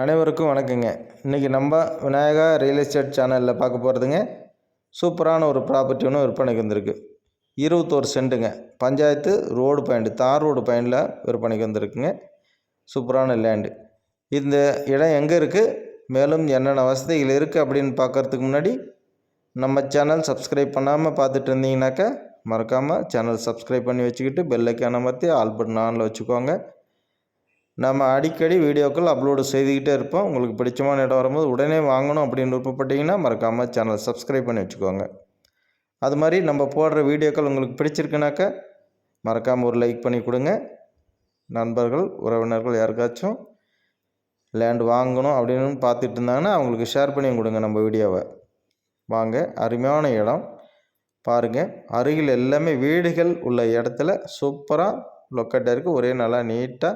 அனைவருக்கும் வணக்கங்க. இன்றைக்கி நம்ம விநாயகா ரியல் எஸ்டேட் சேனலில் பார்க்க போகிறதுங்க சூப்பரான ஒரு ப்ராப்பர்ட்டி ஒன்று விற்பனைக்கு வந்திருக்கு. இருபத்தோரு சென்ட்டுங்க பஞ்சாயத்து ரோடு பாயிண்ட் தார் ரோடு பாயிண்டில் விற்பனைக்கு வந்திருக்குங்க. சூப்பரான லேண்டு இந்த இடம் எங்கே இருக்குது மேலும் என்னென்ன வசதிகள் இருக்குது அப்படின்னு பார்க்குறதுக்கு முன்னாடி நம்ம சேனல் சப்ஸ்கிரைப் பண்ணாமல் பார்த்துட்டு இருந்தீங்கன்னாக்கா மறக்காமல் சேனல் சப்ஸ்கிரைப் பண்ணி வச்சுக்கிட்டு பெல்லைக்கான அமர்த்தி ஆல் பட்டன் ஆனில் வச்சுக்கோங்க. நம்ம அடிக்கடி வீடியோக்கள் அப்லோடு செய்துக்கிட்டே இருப்போம். உங்களுக்கு பிடிச்சமான இடம் வரும்போது உடனே வாங்கணும் அப்படின்னு விருப்பப்பட்டீங்கன்னா மறக்காமல் சேனல் சப்ஸ்கிரைப் பண்ணி வச்சுக்கோங்க. அது மாதிரி நம்ம போடுற வீடியோக்கள் உங்களுக்கு பிடிச்சிருக்குனாக்கா மறக்காமல் ஒரு லைக் பண்ணி கொடுங்க. நண்பர்கள் உறவினர்கள் யாருக்காச்சும் லேண்ட் வாங்கணும் அப்படின்னு பார்த்துட்டு இருந்தாங்கன்னா அவங்களுக்கு ஷேர் பண்ணி கொடுங்க நம்ம வீடியோவை. வாங்க அருமையான இடம். பாருங்கள் அருகில் எல்லாமே வீடுகள் உள்ள இடத்துல சூப்பராக லொக்கேட்டாக இருக்குது ஒரே நல்லா நீட்டாக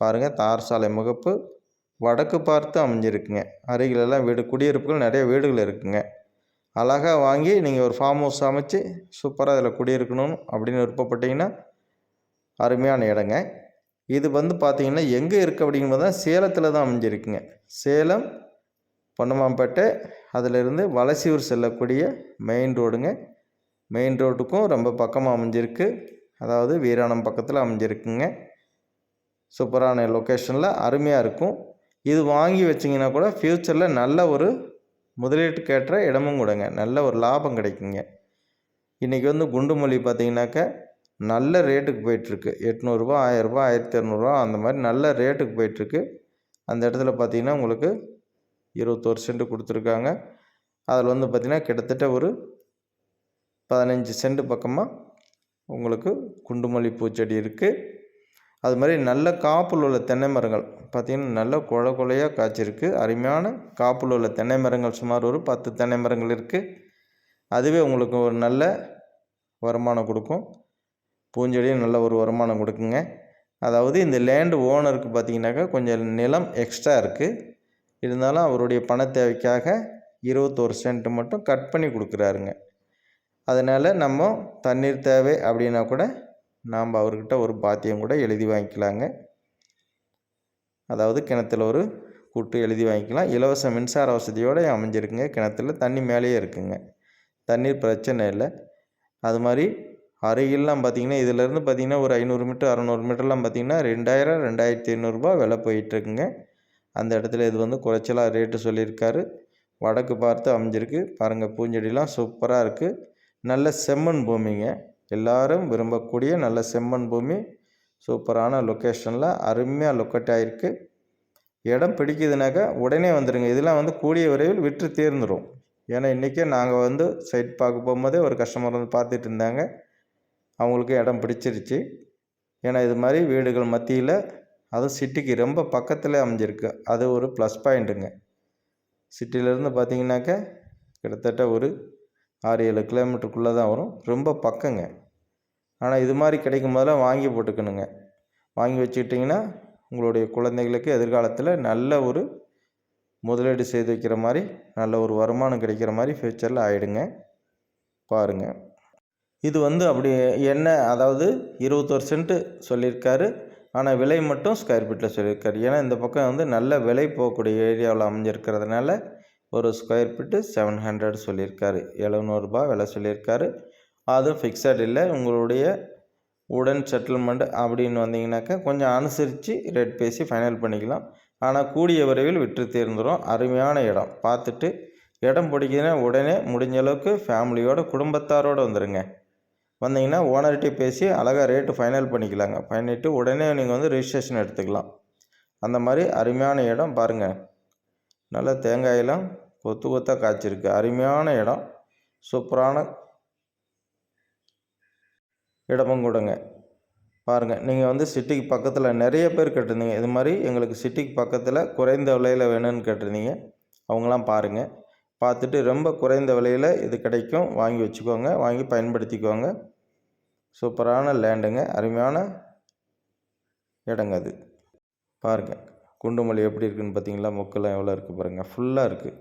பாருங்கள் தார் சாலை முகப்பு. வடக்கு பார்த்து அமைஞ்சிருக்குங்க. அருகிலெல்லாம் வீடு குடியிருப்புகள் நிறைய வீடுகள் இருக்குங்க. அழகாக வாங்கி நீங்கள் ஒரு ஃபார்ம் ஹவுஸ் அமைச்சு சூப்பராக அதில் குடியிருக்கணும் அப்படின்னு விருப்பப்பட்டீங்கன்னா அருமையான இடங்க. இது வந்து பார்த்திங்கன்னா எங்கே இருக்குது அப்படிங்கும்போது தான் சேலத்தில் தான் அமைஞ்சிருக்குங்க. சேலம் பொன்னமாம்பேட்டை அதிலிருந்து வலசியூர் செல்லக்கூடிய மெயின் ரோடுங்க மெயின் ரோட்டுக்கும் ரொம்ப பக்கமாக அமைஞ்சிருக்கு. அதாவது வீராணம் பக்கத்தில் அமைஞ்சிருக்குங்க. சூப்பரான லொக்கேஷனில் அருமையாக இருக்கும். இது வாங்கி வச்சிங்கன்னா கூட ஃப்யூச்சரில் நல்ல ஒரு முதலீட்டு கேட்ட இடமும் கொடுங்க. நல்ல ஒரு லாபம் கிடைக்குங்க. இன்றைக்கி வந்து குண்டுமல்லி பார்த்திங்கனாக்கா நல்ல ரேட்டுக்கு போயிட்டுருக்கு. எட்நூறுரூபா ஆயிரரூபா ஆயிரத்தி இரநூறுவா அந்த மாதிரி நல்ல ரேட்டுக்கு போயிட்டுருக்கு. அந்த இடத்துல பார்த்தீங்கன்னா உங்களுக்கு இருபத்தோரு சென்ட் கொடுத்துருக்காங்க. அதில் வந்து பார்த்திங்கன்னா கிட்டத்தட்ட ஒரு பதினஞ்சு சென்ட் பக்கமாக உங்களுக்கு குண்டுமல்லி பூச்செடி இருக்குது அது மாதிரி நல்ல காப்பில் உள்ள தென்னை மரங்கள். பார்த்திங்கன்னா நல்ல குழ குழையாக காய்ச்சிருக்கு. அருமையான காப்பில் உள்ள தென்னை மரங்கள். சுமார் ஒரு பத்து தென்னை மரங்கள் இருக்குது அதுவே உங்களுக்கு ஒரு நல்ல வருமானம் கொடுக்கும். பூஞ்செடியும் நல்ல ஒரு வருமானம் கொடுக்குங்க. அதாவது இந்த லேண்டு ஓனருக்கு பார்த்திங்கனாக்கா கொஞ்சம் நிலம் எக்ஸ்ட்ரா இருக்குது இருந்தாலும் அவருடைய பண தேவைக்காக இருபத்தோரு சென்ட் மட்டும் கட் பண்ணி கொடுக்குறாருங்க. அதனால் நம்ம தண்ணீர் தேவை அப்படின்னா கூட நாம் அவர்கிட்ட ஒரு பாத்தியம் கூட எழுதி வாங்கிக்கலாங்க. அதாவது கிணத்துல ஒரு கூட்டு எழுதி வாங்கிக்கலாம். இலவச மின்சார வசதியோடு அமைஞ்சிருக்குங்க. கிணத்துல தண்ணி மேலேயே இருக்குங்க. தண்ணீர் பிரச்சனை இல்லை. அது மாதிரி அருகில்லாம் பார்த்திங்கன்னா இதிலேருந்து பார்த்திங்கன்னா ஒரு ஐநூறு மீட்டர் அறநூறு மீட்டர்லாம் பார்த்திங்கன்னா ரெண்டாயிரம் ரெண்டாயிரத்தி ஐநூறுரூபா விலை போயிட்டுருக்குங்க. அந்த இடத்துல இது வந்து குறைச்சலாக ரேட்டு சொல்லியிருக்காரு. வடக்கு பார்த்து அமைஞ்சிருக்கு. பாருங்கள் பூஞ்செடிலாம் சூப்பராக இருக்குது நல்ல செம்மண் பூமிங்க. எல்லாரும் விரும்பக்கூடிய நல்ல செம்மண் பூமி. சூப்பரான லொக்கேஷனில் அருமையாக லொக்கேட் ஆகிருக்கு இடம் பிடிக்குதுனாக்கா உடனே வந்துடுங்க இதெல்லாம் வந்து கூடிய விரைவில் விற்று தீர்ந்துடும் ஏன்னா இன்றைக்கே நாங்கள் வந்து சைட் பார்க்க போகும்போதே ஒரு கஸ்டமர் வந்து பார்த்துட்டு இருந்தாங்க. அவங்களுக்கு இடம் பிடிச்சிருச்சு. ஏன்னா இது மாதிரி வீடுகள் மத்தியில் அதுவும் சிட்டிக்கு ரொம்ப பக்கத்தில் அமைஞ்சிருக்கு. அது ஒரு ப்ளஸ் பாயிண்ட்டுங்க சிட்டிலேருந்து பார்த்தீங்கன்னாக்கா கிட்டத்தட்ட ஒரு ஆறு ஏழு கிலோமீட்டருக்குள்ளே தான் வரும். ரொம்ப பக்கங்க. ஆனால் இது மாதிரி கிடைக்கும் போதெல்லாம் வாங்கி போட்டுக்கணுங்க. வாங்கி வச்சுக்கிட்டிங்கன்னா உங்களுடைய குழந்தைகளுக்கு எதிர்காலத்தில் நல்ல ஒரு முதலீடு செய்து வைக்கிற மாதிரி நல்ல ஒரு வருமானம் கிடைக்கிற மாதிரி ஃப்யூச்சரில் ஆகிடுங்க பாருங்கள் இது வந்து அப்படி என்ன அதாவது இருபத்தோரு சென்ட்டு சொல்லியிருக்காரு. ஆனால் விலை மட்டும் ஸ்கொயர் ஃபீட்டில் சொல்லியிருக்காரு. ஏன்னா இந்த பக்கம் வந்து நல்ல விலை போகக்கூடிய ஏரியாவில் அமைஞ்சிருக்கிறதுனால ஒரு ஸ்கொயர் ஃபீட்டு செவன் ஹண்ட்ரட் சொல்லியிருக்காரு. எழுநூறுபா விலை சொல்லியிருக்காரு. அதுவும் ஃபிக்ஸட் இல்லை. உங்களுடைய உடன் செட்டில்மெண்ட் அப்படின்னு வந்தீங்கன்னாக்கா கொஞ்சம் அனுசரித்து ரேட் பேசி ஃபைனல் பண்ணிக்கலாம். ஆனால் கூடிய விரைவில் விற்று தீர்ந்துடும் அருமையான இடம். பார்த்துட்டு இடம் பிடிக்குதுன்னா உடனே முடிஞ்ச அளவுக்கு ஃபேமிலியோட குடும்பத்தாரோடு வந்துடுங்க வந்தீங்கன்னா ஓனர்கிட்ட பேசி அழகாக ரேட்டு ஃபைனல் பண்ணிக்கலாங்க. பண்ணிவிட்டு உடனே நீங்கள் வந்து ரிஜிஸ்ட்ரேஷன் எடுத்துக்கலாம். அந்த மாதிரி அருமையான இடம். பாருங்கள் நல்ல தேங்காயெல்லாம் கொத்து கொத்தாக காய்ச்சிருக்கு. அருமையான இடம். சூப்பரான இடமும் கொடுங்க. பாருங்கள் நீங்கள் வந்து சிட்டிக்கு பக்கத்தில் நிறைய பேர் கேட்டிருந்தீங்க. இது மாதிரி எங்களுக்கு சிட்டிக்கு பக்கத்தில் குறைந்த விலையில் வேணும்னு கேட்டிருந்தீங்க. அவங்களாம் பாருங்கள் பார்த்துட்டு ரொம்ப குறைந்த விலையில் இது கிடைக்கும். வாங்கி வச்சுக்கோங்க. வாங்கி பயன்படுத்திக்கோங்க. சூப்பரான லேண்டுங்க. அருமையான இடங்க அது. பாருங்கள் குண்டுமல்லி எப்படி இருக்குதுன்னு பார்த்தீங்களா? மொக்கெல்லாம் எவ்வளோ இருக்குது பாருங்கள் ஃபுல்லாக இருக்குது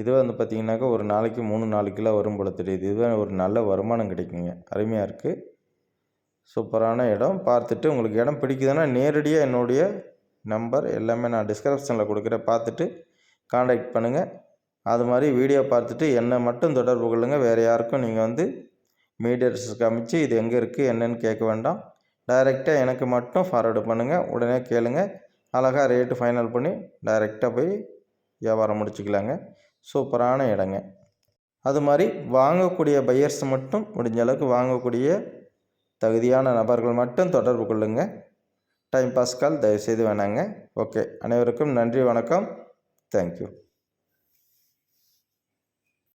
இதுவே வந்து பார்த்திங்கனாக்கா ஒரு நாளைக்கு மூணு நாலு கிலோ வரும் போல் தெரியுது. இதுவே ஒரு நல்ல வருமானம் கிடைக்குங்க. அருமையாக இருக்குது சூப்பரான இடம். பார்த்துட்டு உங்களுக்கு இடம் பிடிக்குதுன்னா நேரடியாக என்னுடைய நம்பர் எல்லாமே நான் டிஸ்கிரிப்ஷனில் கொடுக்குறேன். பார்த்துட்டு காண்டாக்ட் பண்ணுங்கள் அது மாதிரி வீடியோ பார்த்துட்டு என்னை மட்டும் தொடர்பு கொள்ளுங்கள் வேறு யாருக்கும் நீங்கள் வந்து மீடியர்ஸ் காமிச்சு இது எங்கே இருக்குது என்னன்னு கேட்க வேண்டாம். டைரெக்டாக எனக்கு மட்டும் ஃபார்வேர்டு பண்ணுங்கள் உடனே கேளுங்கள் அழகாக ரேட்டு ஃபைனல் பண்ணி டைரெக்டாக போய் வியாபாரம் முடிச்சுக்கலாங்க. சூப்பரான இடங்க. அது மாதிரி வாங்கக்கூடிய பையர்ஸ் மட்டும் முடிஞ்ச அளவுக்கு வாங்கக்கூடிய தகுதியான நபர்கள் மட்டும் தொடர்பு கொள்ளுங்கள் டைம் பாஸ் கால் தயவுசெய்து வேணாங்க. ஓகே அனைவருக்கும் நன்றி வணக்கம். தேங்க்யூ